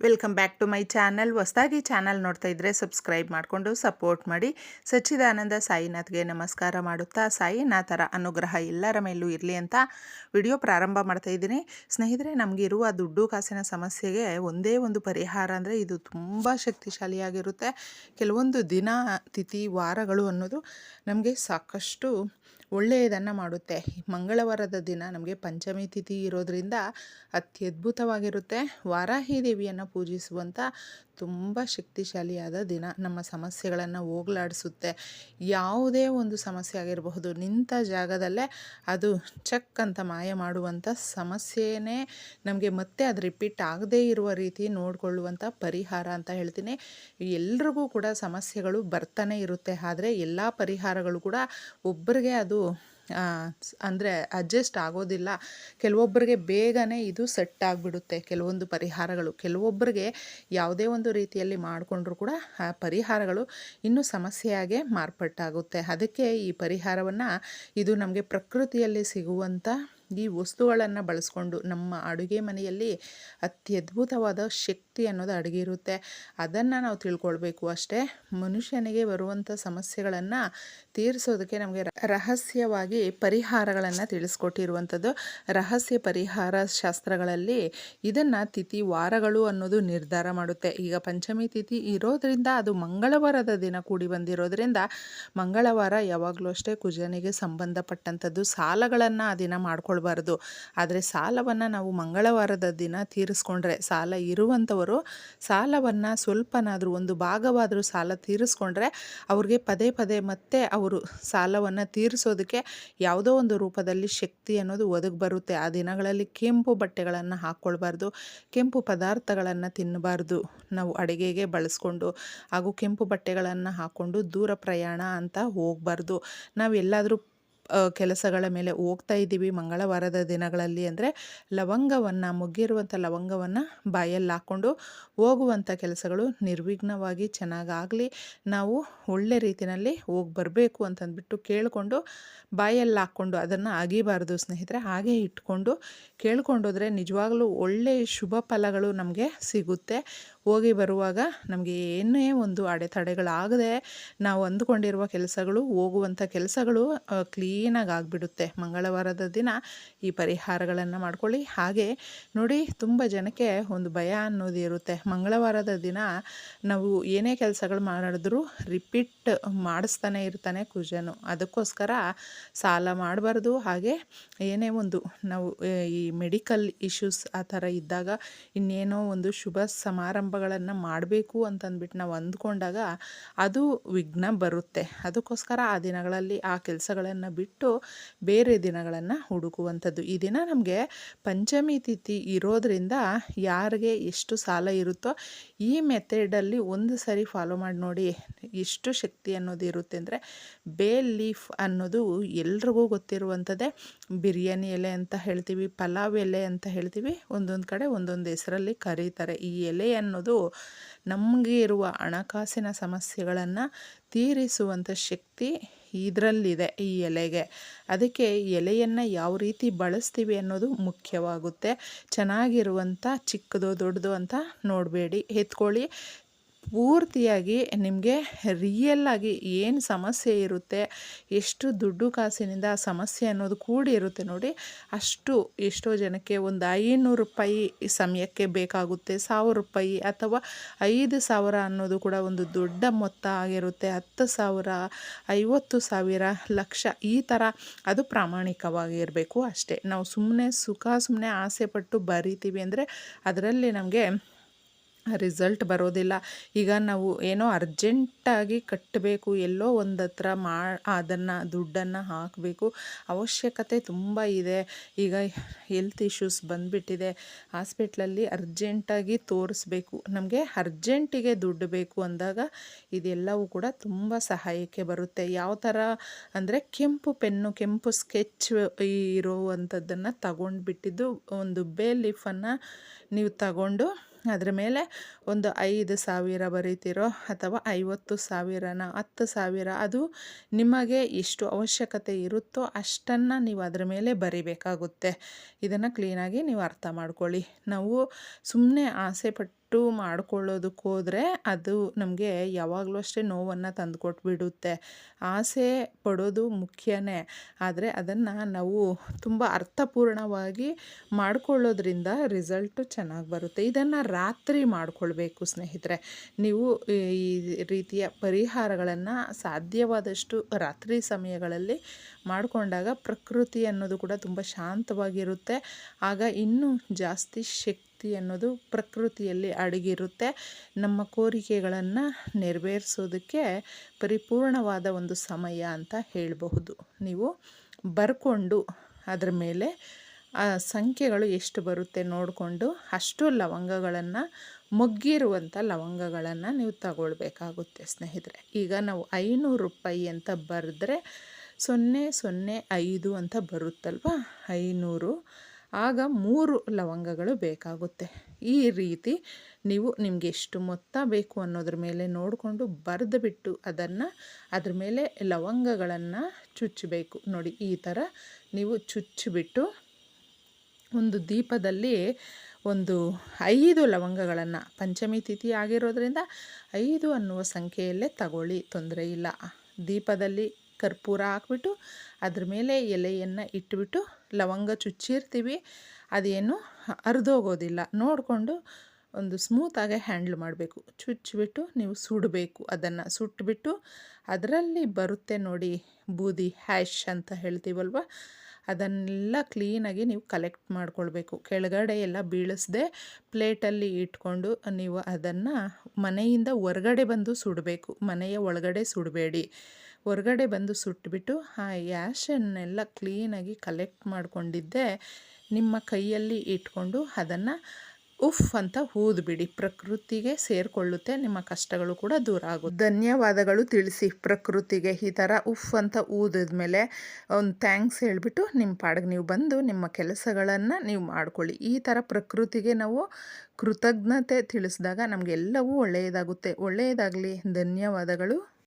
Welcome back to my channel ಹೊಸದಾಗಿ channel ನೋಡ್ತಾ ಇದ್ದರೆ ಸಬ್ಸ್ಕ್ರೈಬ್ ಮಾಡಿಕೊಂಡು ಸಪೋರ್ಟ್ ಮಾಡಿ. ಸಚ್ಚಿದಾನಂದ ಸಾಯಿನಾಥ್ಗೆ ನಮಸ್ಕಾರ ಮಾಡುತ್ತಾ, ಸಾಯಿನಾಥರ ಅನುಗ್ರಹ ಎಲ್ಲರ ಮೇಲೂ ಇರಲಿ ಅಂತ ವಿಡಿಯೋ ಪ್ರಾರಂಭ ಮಾಡ್ತಾ ಇದ್ದೀನಿ. ಸ್ನೇಹಿತರೆ ನಮಗಿರುವ ದುಡ್ಡು ಕಾಸಿನ ಸಮಸ್ಯೆಗೆ ಒಂದೇ ಒಂದು ಪರಿಹಾರ ಅಂದರೆ ಇದು ತುಂಬ ಶಕ್ತಿಶಾಲಿಯಾಗಿರುತ್ತೆ. ಕೆಲವೊಂದು ದಿನ, ತಿಥಿ, ವಾರಗಳು ಅನ್ನೋದು ನಮಗೆ ಸಾಕಷ್ಟು ಒಳ್ಳೆಯದನ್ನು ಮಾಡುತ್ತೆ. ಮಂಗಳವಾರದ ದಿನ ನಮಗೆ ಪಂಚಮಿ ತಿಥಿ ಇರೋದರಿಂದ ಅತ್ಯದ್ಭುತವಾಗಿರುತ್ತೆ. ವಾರಾಹಿ ದೇವಿಯನ್ನು ಪೂಜಿಸುವಂಥ ತುಂಬ ಶಕ್ತಿಶಾಲಿಯಾದ ದಿನ. ನಮ್ಮ ಸಮಸ್ಯೆಗಳನ್ನು ಹೋಗ್ಲಾಡಿಸುತ್ತೆ. ಯಾವುದೇ ಒಂದು ಸಮಸ್ಯೆ ಆಗಿರಬಹುದು, ನಿಂತ ಜಾಗದಲ್ಲೇ ಅದು ಚಕ್ ಅಂತ ಮಾಯ ಮಾಡುವಂಥ ಸಮಸ್ಯೆನೇ ನಮಗೆ ಮತ್ತೆ ಅದು ರಿಪೀಟ್ ಆಗದೇ ಇರುವ ರೀತಿ ನೋಡಿಕೊಳ್ಳುವಂಥ ಪರಿಹಾರ ಅಂತ ಹೇಳ್ತೀನಿ. ಎಲ್ರಿಗೂ ಕೂಡ ಸಮಸ್ಯೆಗಳು ಬರ್ತಾನೆ ಇರುತ್ತೆ. ಆದರೆ ಎಲ್ಲ ಪರಿಹಾರಗಳು ಕೂಡ ಒಬ್ಬರಿಗೆ ಅದು ಅಂದರೆ ಅಡ್ಜಸ್ಟ್ ಆಗೋದಿಲ್ಲ. ಕೆಲವೊಬ್ಬರಿಗೆ ಬೇಗನೆ ಇದು ಸೆಟ್ ಆಗಿಬಿಡುತ್ತೆ, ಕೆಲವೊಂದು ಪರಿಹಾರಗಳು. ಕೆಲವೊಬ್ಬರಿಗೆ ಯಾವುದೇ ಒಂದು ರೀತಿಯಲ್ಲಿ ಮಾಡಿಕೊಂಡ್ರೂ ಕೂಡ, ಆ, ಪರಿಹಾರಗಳು ಇನ್ನೂ ಸಮಸ್ಯೆಯಾಗೆ ಮಾರ್ಪಟ್ಟಾಗುತ್ತೆ. ಅದಕ್ಕೆ ಈ ಪರಿಹಾರವನ್ನು ಇದು ನಮಗೆ ಪ್ರಕೃತಿಯಲ್ಲಿ ಸಿಗುವಂಥ ಈ ವಸ್ತುಗಳನ್ನು ಬಳಸ್ಕೊಂಡು ನಮ್ಮ ಅಡುಗೆ ಮನೆಯಲ್ಲಿ ಅತ್ಯದ್ಭುತವಾದ ಶಕ್ತಿ ಅನ್ನೋದು ಅಡುಗೆ ಇರುತ್ತೆ. ಅದನ್ನು ನಾವು ತಿಳ್ಕೊಳ್ಬೇಕು ಅಷ್ಟೇ. ಮನುಷ್ಯನಿಗೆ ಬರುವಂಥ ಸಮಸ್ಯೆಗಳನ್ನು ತೀರಿಸೋದಕ್ಕೆ ನಮಗೆ ರಹಸ್ಯವಾಗಿ ಪರಿಹಾರಗಳನ್ನು ತಿಳಿಸ್ಕೊಟ್ಟಿರುವಂಥದ್ದು. ರಹಸ್ಯ ಪರಿಹಾರ ಶಾಸ್ತ್ರಗಳಲ್ಲಿ ಇದನ್ನು ತಿಥಿ ವಾರಗಳು ಅನ್ನೋದು ನಿರ್ಧಾರ ಮಾಡುತ್ತೆ. ಈಗ ಪಂಚಮಿ ತಿಥಿ ಇರೋದರಿಂದ ಅದು ಮಂಗಳವಾರದ ದಿನ ಕೂಡಿ ಬಂದಿರೋದ್ರಿಂದ ಮಂಗಳವಾರ ಯಾವಾಗಲೂ ಅಷ್ಟೇ ಕುಜನಿಗೆ ಸಂಬಂಧಪಟ್ಟಂಥದ್ದು ಸಾಲಗಳನ್ನು ಆ ದಿನ ಮಾಡ್ಕೊಳ್ಬಾರ್ದು ಆದರೆ ಸಾಲವನ್ನು ನಾವು ಮಂಗಳವಾರದ ದಿನ ತೀರಿಸ್ಕೊಂಡ್ರೆ ಸಾಲ ಇರುವಂಥವರು ಸಾಲವನ್ನು ಸ್ವಲ್ಪನಾದರೂ ಒಂದು ಭಾಗವಾದರೂ ಸಾಲ ತೀರಿಸ್ಕೊಂಡ್ರೆ ಅವ್ರಿಗೆ ಪದೇ ಪದೇ ಮತ್ತೆ ಅವರು ಸಾಲವನ್ನು ತೀರಿಸೋದಕ್ಕೆ ಯಾವುದೋ ಒಂದು ರೂಪದಲ್ಲಿ ಶಕ್ತಿ ಅನ್ನೋದು ಒದಗಿ ಬರುತ್ತೆ. ಆ ದಿನಗಳಲ್ಲಿ ಕೆಂಪು ಬಟ್ಟೆಗಳನ್ನು ಹಾಕ್ಕೊಳ್ಬಾರ್ದು ಕೆಂಪು ಪದಾರ್ಥಗಳನ್ನು ತಿನ್ನಬಾರ್ದು ನಾವು ಅಡುಗೆಗೆ ಬಳಸ್ಕೊಂಡು ಹಾಗೂ ಕೆಂಪು ಬಟ್ಟೆಗಳನ್ನು ಹಾಕ್ಕೊಂಡು ದೂರ ಪ್ರಯಾಣ ಅಂತ ಹೋಗಬಾರ್ದು. ನಾವು ಎಲ್ಲಾದರೂ ಕೆಲಸಗಳ ಮೇಲೆ ಹೋಗ್ತಾ ಇದ್ದೀವಿ ಮಂಗಳವಾರದ ದಿನಗಳಲ್ಲಿ ಅಂದರೆ ಲವಂಗವನ್ನು, ಮುಗ್ಗಿರುವಂಥ ಲವಂಗವನ್ನು ಬಾಯಲ್ಲಿ ಹಾಕ್ಕೊಂಡು ಹೋಗುವಂಥ ಕೆಲಸಗಳು ನಿರ್ವಿಘ್ನವಾಗಿ ಚೆನ್ನಾಗಾಗಲಿ, ನಾವು ಒಳ್ಳೆ ರೀತಿಯಲ್ಲಿ ಹೋಗಿ ಬರಬೇಕು ಅಂತಂದ್ಬಿಟ್ಟು ಕೇಳಿಕೊಂಡು ಬಾಯಲ್ಲಿ ಹಾಕ್ಕೊಂಡು ಅದನ್ನು ಅಗಿಬಾರ್ದು ಸ್ನೇಹಿತರೆ, ಹಾಗೆ ಇಟ್ಕೊಂಡು ಕೇಳ್ಕೊಂಡೋದ್ರೆ ನಿಜವಾಗಲೂ ಒಳ್ಳೆ ಶುಭ ಫಲಗಳು ನಮಗೆ ಸಿಗುತ್ತೆ. ಹೋಗಿ ಬರುವಾಗ ನಮಗೆ ಏನೇ ಒಂದು ಅಡೆತಡೆಗಳಾಗದೆ ನಾವು ಅಂದುಕೊಂಡಿರುವ ಕೆಲಸಗಳು, ಹೋಗುವಂಥ ಕೆಲಸಗಳು ಕ್ಲೀನಾಗಿ ಆಗಿಬಿಡುತ್ತೆ ಮಂಗಳವಾರದ ದಿನ ಈ ಪರಿಹಾರಗಳನ್ನು ಮಾಡ್ಕೊಳ್ಳಿ. ಹಾಗೆ ನೋಡಿ ತುಂಬ ಜನಕ್ಕೆ ಒಂದು ಭಯ ಅನ್ನೋದು ಇರುತ್ತೆ. ಮಂಗಳವಾರದ ದಿನ ನಾವು ಏನೇ ಕೆಲಸಗಳು ಮಾಡಿದ್ರು ರಿಪೀಟ್ ಮಾಡಿಸ್ತಾನೆ ಇರ್ತಾನೆ ಕುಜನು ಅದಕ್ಕೋಸ್ಕರ ಸಾಲ ಮಾಡಬಾರ್ದು. ಹಾಗೆ ಏನೇ ಒಂದು ನಾವು ಈ ಮೆಡಿಕಲ್ ಇಶ್ಯೂಸ್ ಆ ಥರ ಇದ್ದಾಗ ಇನ್ನೇನೋ ಒಂದು ಶುಭ ಸಮಾರಂಭಗಳನ್ನು ಮಾಡಬೇಕು ಅಂತಂದ್ಬಿಟ್ಟು ನಾವು ಅಂದ್ಕೊಂಡಾಗ ಅದು ವಿಘ್ನ ಬರುತ್ತೆ. ಅದಕ್ಕೋಸ್ಕರ ಆ ದಿನಗಳಲ್ಲಿ ಆ ಕೆಲಸಗಳನ್ನು ಬಿಟ್ಟು ಬೇರೆ ದಿನಗಳನ್ನು ಹುಡುಕುವಂಥದ್ದು. ಈ ದಿನ ನಮಗೆ ಪಂಚಮಿ ತಿಥಿ ಇರೋದರಿಂದ ಯಾರಿಗೆ ಎಷ್ಟು ಸಾಲ ಇರುತ್ತೋ ಈ ಮೆಥಡಲ್ಲಿ ಒಂದು ಸರಿ ಫಾಲೋ ಮಾಡಿ ನೋಡಿ ಎಷ್ಟು ಶಕ್ತಿ ಅನ್ನೋದು ಇರುತ್ತೆ ಅಂದರೆ ಬೇ ಲೀಫ್ ಅನ್ನೋದು ಎಲ್ರಿಗೂ ಗೊತ್ತಿರುವಂಥದ್ದೇ. ಬಿರಿಯಾನಿ ಎಲೆ ಅಂತ ಹೇಳ್ತೀವಿ, ಪಲಾವ್ ಎಲೆ ಅಂತ ಹೇಳ್ತೀವಿ, ಒಂದೊಂದು ಕಡೆ ಒಂದೊಂದು ಹೆಸರಲ್ಲಿ ಕರೀತಾರೆ. ಈ ಎಲೆ ಅನ್ನೋದು ನಮಗೆ ಇರುವ ಹಣಕಾಸಿನ ಸಮಸ್ಯೆಗಳನ್ನು ತೀರಿಸುವಂಥ ಶಕ್ತಿ ಇದರಲ್ಲಿದೆ ಈ ಎಲೆಗೆ. ಅದಕ್ಕೆ ಎಲೆಯನ್ನು ಯಾವ ರೀತಿ ಬಳಸ್ತೀವಿ ಅನ್ನೋದು ಮುಖ್ಯವಾಗುತ್ತೆ. ಚೆನ್ನಾಗಿರುವಂಥ, ಚಿಕ್ಕದು, ದೊಡ್ಡದು ಅಂತ ನೋಡಬೇಡಿ. ಎತ್ಕೊಳ್ಳಿ. ಪೂರ್ತಿಯಾಗಿ ನಿಮಗೆ ರಿಯಲ್ಲಾಗಿ ಏನು ಸಮಸ್ಯೆ ಇರುತ್ತೆ, ಎಷ್ಟು ದುಡ್ಡು ಕಾಸಿನಿಂದ ಆ ಸಮಸ್ಯೆ ಅನ್ನೋದು ಕೂಡಿರುತ್ತೆ ನೋಡಿ. ಅಷ್ಟು ಎಷ್ಟೋ ಜನಕ್ಕೆ ಒಂದು ಐನೂರು ರೂಪಾಯಿ ಸಮಯಕ್ಕೆ ಬೇಕಾಗುತ್ತೆ, ಸಾವಿರ ರೂಪಾಯಿ ಅಥವಾ ಐದು ಸಾವಿರ ಅನ್ನೋದು ಕೂಡ ಒಂದು ದೊಡ್ಡ ಮೊತ್ತ ಆಗಿರುತ್ತೆ, ಹತ್ತು ಸಾವಿರ, ಐವತ್ತು ಸಾವಿರ, ಲಕ್ಷ ಈ ಥರ ಅದು ಪ್ರಾಮಾಣಿಕವಾಗಿರಬೇಕು ಅಷ್ಟೇ. ನಾವು ಸುಮ್ಮನೆ ಸುಖ ಸುಮ್ಮನೆ ಆಸೆ ಪಟ್ಟು ಬರಿತೀವಿ ಅಂದರೆ ಅದರಲ್ಲಿ ನಮಗೆ ರಿಸಲ್ಟ್ ಬರೋದಿಲ್ಲ. ಈಗ ನಾವು ಏನೋ ಅರ್ಜೆಂಟಾಗಿ ಕಟ್ಟಬೇಕು, ಎಲ್ಲೋ ಒಂದು ಹತ್ರ ಮಾ, ಅದನ್ನು, ದುಡ್ಡನ್ನು ಹಾಕಬೇಕು. ಅವಶ್ಯಕತೆ ತುಂಬ ಇದೆ. ಈಗ ಹೆಲ್ತ್ ಇಶ್ಯೂಸ್ ಬಂದುಬಿಟ್ಟಿದೆ. ಹಾಸ್ಪಿಟ್ಲಲ್ಲಿ ಅರ್ಜೆಂಟಾಗಿ ತೋರಿಸ್ಬೇಕು. ನಮಗೆ ಅರ್ಜೆಂಟಿಗೆ ದುಡ್ಡು ಬೇಕು ಅಂದಾಗ ಇದೆಲ್ಲವೂ ಕೂಡ ತುಂಬ ಸಹಾಯಕ್ಕೆ ಬರುತ್ತೆ. ಯಾವ ಥರ ಅಂದರೆ ಕೆಂಪು ಪೆನ್ನು, ಕೆಂಪು ಸ್ಕೆಚ್ ಇರೋವಂಥದ್ದನ್ನು ತಗೊಂಡು ಬಿಟ್ಟಿದ್ದು ಒಂದು ಬೇ ಲೀಫನ್ನು ನೀವು ತಗೊಂಡು ಅದರ ಮೇಲೆ ಒಂದು ಐದು ಸಾವಿರ ಬರೀತಿರೋ ಅಥವಾ ಐವತ್ತು ಸಾವಿರನ, ಹತ್ತು ಸಾವಿರ ಅದು ನಿಮಗೆ ಎಷ್ಟು ಅವಶ್ಯಕತೆ ಇರುತ್ತೋ ಅಷ್ಟನ್ನು ನೀವು ಅದರ ಮೇಲೆ ಬರಿಬೇಕಾಗುತ್ತೆ. ಇದನ್ನು ಕ್ಲೀನಾಗಿ ನೀವು ಅರ್ಥ ಮಾಡ್ಕೊಳ್ಳಿ. ನಾವು ಸುಮ್ಮನೆ ಆಸೆ ಪಟ್ಟು ಮಾಡ್ಕೊಳ್ಳೋದಕ್ಕೆ ಹೋದರೆ ಅದು ನಮಗೆ ಯಾವಾಗಲೂ ಅಷ್ಟೇ ನೋವನ್ನು ತಂದುಕೊಟ್ಬಿಡುತ್ತೆ. ಆಸೆ ಪಡೋದು ಮುಖ್ಯನೇ. ಆದರೆ ಅದನ್ನು ನಾವು ತುಂಬ ಅರ್ಥಪೂರ್ಣವಾಗಿ ಮಾಡ್ಕೊಳ್ಳೋದ್ರಿಂದ ರಿಸಲ್ಟು ಚೆನ್ನಾಗಿ ಬರುತ್ತೆ. ಇದನ್ನು ರಾತ್ರಿ ಮಾಡಿಕೊಳ್ಬೇಕು ಸ್ನೇಹಿತರೆ. ನೀವು ಈ ರೀತಿಯ ಪರಿಹಾರಗಳನ್ನು ಸಾಧ್ಯವಾದಷ್ಟು ರಾತ್ರಿ ಸಮಯಗಳಲ್ಲಿ ಮಾಡಿಕೊಂಡಾಗ ಪ್ರಕೃತಿ ಅನ್ನೋದು ಕೂಡ ತುಂಬ ಶಾಂತವಾಗಿರುತ್ತೆ. ಆಗ ಇನ್ನೂ ಜಾಸ್ತಿ ಶಕ್ತಿ ಅನ್ನೋದು ಪ್ರಕೃತಿಯಲ್ಲಿ ಅಡಗಿರುತ್ತೆ. ನಮ್ಮ ಕೋರಿಕೆಗಳನ್ನು ನೆರವೇರಿಸೋದಕ್ಕೆ ಪರಿಪೂರ್ಣವಾದ ಒಂದು ಸಮಯ ಅಂತ ಹೇಳಬಹುದು. ನೀವು ಬರ್ಕೊಂಡು ಅದರ ಮೇಲೆ ಆ ಸಂಖ್ಯೆಗಳು ಎಷ್ಟು ಬರುತ್ತೆ ನೋಡಿಕೊಂಡು ಅಷ್ಟು ಲವಂಗಗಳನ್ನು ಮೊಗ್ಗಿರುವಂಥ ಲವಂಗಗಳನ್ನು ನೀವು ತಗೊಳ್ಬೇಕಾಗುತ್ತೆ ಸ್ನೇಹಿತರೆ. ಈಗ ನಾವು ಐನೂರು ರೂಪಾಯಿ ಅಂತ ಬರೆದ್ರೆ ಸೊನ್ನೆ ಸೊನ್ನೆ ಐದು ಅಂತ ಬರುತ್ತಲ್ವ? ಐನೂರು ಆಗ ಮೂರು ಲವಂಗಗಳು ಬೇಕಾಗುತ್ತೆ. ಈ ರೀತಿ ನೀವು ನಿಮಗೆ ಎಷ್ಟು ಮೊತ್ತ ಬೇಕು ಅನ್ನೋದ್ರ ಮೇಲೆ ನೋಡಿಕೊಂಡು ಬರೆದು ಬಿಟ್ಟು ಅದನ್ನು ಅದ್ರ ಮೇಲೆ ಲವಂಗಗಳನ್ನು ಚುಚ್ಚಬೇಕು ನೋಡಿ, ಈ ಥರ ನೀವು ಚುಚ್ಚಿಬಿಟ್ಟು ಒಂದು ದೀಪದಲ್ಲಿ ಒಂದು ಐದು ಲವಂಗಗಳನ್ನು, ಪಂಚಮಿ ತಿಥಿ ಆಗಿರೋದ್ರಿಂದ ಐದು ಅನ್ನುವ ಸಂಖ್ಯೆಯಲ್ಲೇ ತಗೊಳ್ಳಿ, ತೊಂದರೆ ಇಲ್ಲ. ದೀಪದಲ್ಲಿ ಕರ್ಪೂರ ಹಾಕ್ಬಿಟ್ಟು ಅದ್ರ ಮೇಲೆ ಎಲೆಯನ್ನು ಇಟ್ಬಿಟ್ಟು ಲವಂಗ ಚುಚ್ಚಿರ್ತೀವಿ. ಅದೇನು ಅರ್ಧೋಗೋದಿಲ್ಲ ನೋಡಿಕೊಂಡು ಒಂದು ಸ್ಮೂತಾಗೆ ಹ್ಯಾಂಡ್ಲ್ ಮಾಡಬೇಕು. ಚುಚ್ಚಿಬಿಟ್ಟು ನೀವು ಸುಡಬೇಕು ಅದನ್ನು. ಸುಟ್ಬಿಟ್ಟು ಅದರಲ್ಲಿ ಬರುತ್ತೆ ನೋಡಿ ಬೂದಿ ಹ್ಯಾಶ್ ಅಂತ ಹೇಳ್ತೀವಲ್ವ? ಅದನ್ನೆಲ್ಲ ಕ್ಲೀನಾಗಿ ನೀವು ಕಲೆಕ್ಟ್ ಮಾಡ್ಕೊಳ್ಬೇಕು. ಕೆಳಗಡೆ ಎಲ್ಲ ಬೀಳಿಸದೆ ಪ್ಲೇಟಲ್ಲಿ ಇಟ್ಕೊಂಡು ನೀವು ಅದನ್ನು ಮನೆಯಿಂದ ಹೊರಗಡೆ ಬಂದು ಸುಡಬೇಕು. ಮನೆಯ ಒಳಗಡೆ ಸುಡಬೇಡಿ. ಹೊರಗಡೆ ಬಂದು ಸುಟ್ಬಿಟ್ಟು ಆ ಯಾಶನ್ನೆಲ್ಲ ಕ್ಲೀನಾಗಿ ಕಲೆಕ್ಟ್ ಮಾಡಿಕೊಂಡಿದ್ದೆ. ನಿಮ್ಮ ಕೈಯಲ್ಲಿ ಇಟ್ಕೊಂಡು ಅದನ್ನು ಉಫ್ ಅಂತ ಊದ್ಬಿಡಿ ಪ್ರಕೃತಿಗೆ ಸೇರಿಕೊಳ್ಳುತ್ತೆ, ನಿಮ್ಮ ಕಷ್ಟಗಳು ಕೂಡ ದೂರ ಆಗುತ್ತೆ. ಧನ್ಯವಾದಗಳು ತಿಳಿಸಿ ಪ್ರಕೃತಿಗೆ ಈ ಥರ ಉಫ್ ಅಂತ ಊದಿದ್ಮೇಲೆ ಒಂದು ಥ್ಯಾಂಕ್ಸ್ ಹೇಳಿಬಿಟ್ಟು ನಿಮ್ಮ ಪಾಡಿಗೆ ನೀವು ಬಂದು ನಿಮ್ಮ ಕೆಲಸಗಳನ್ನು ನೀವು ಮಾಡ್ಕೊಳ್ಳಿ. ಈ ಥರ ಪ್ರಕೃತಿಗೆ ನಾವು ಕೃತಜ್ಞತೆ ತಿಳಿಸಿದಾಗ ನಮಗೆಲ್ಲವೂ ಒಳ್ಳೆಯದಾಗುತ್ತೆ. ಒಳ್ಳೆಯದಾಗಲಿ. ಧನ್ಯವಾದಗಳು.